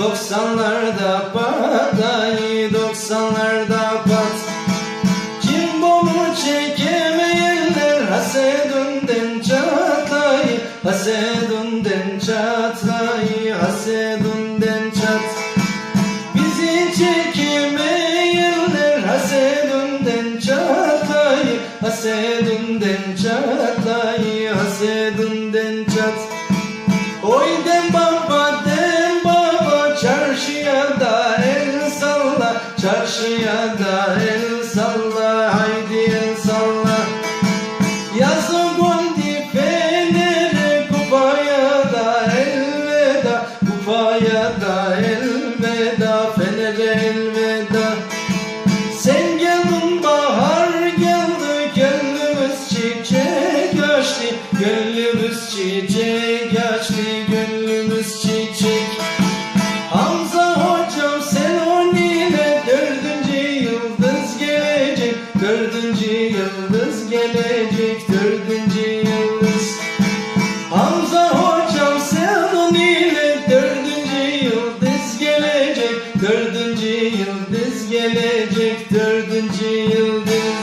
Doksanlarda patay Doksanlarda pat. Cimbom'u çekemeyenler Hasedünden çatlay Hasedünden çatlay Hasedünden çat. Bizi çekemeyenler Hasedünden çatlay Hasedünden çatlay Hasedünden çat. Oy dem karşıya da el salla haydi el salla. Yazın bondi fenere kupaya da elveda kupaya da elveda fenere elveda. Sen geldin bahar geldi gönlümüz çiçek açtı gönlümüz çiçek açtı gönlümüz çiçek yıldız gelecek dördüncü yıldız. Hamza hocam selam ile dördüncü yıldız gelecek Dördüncü yıldız gelecek dördüncü yıldız.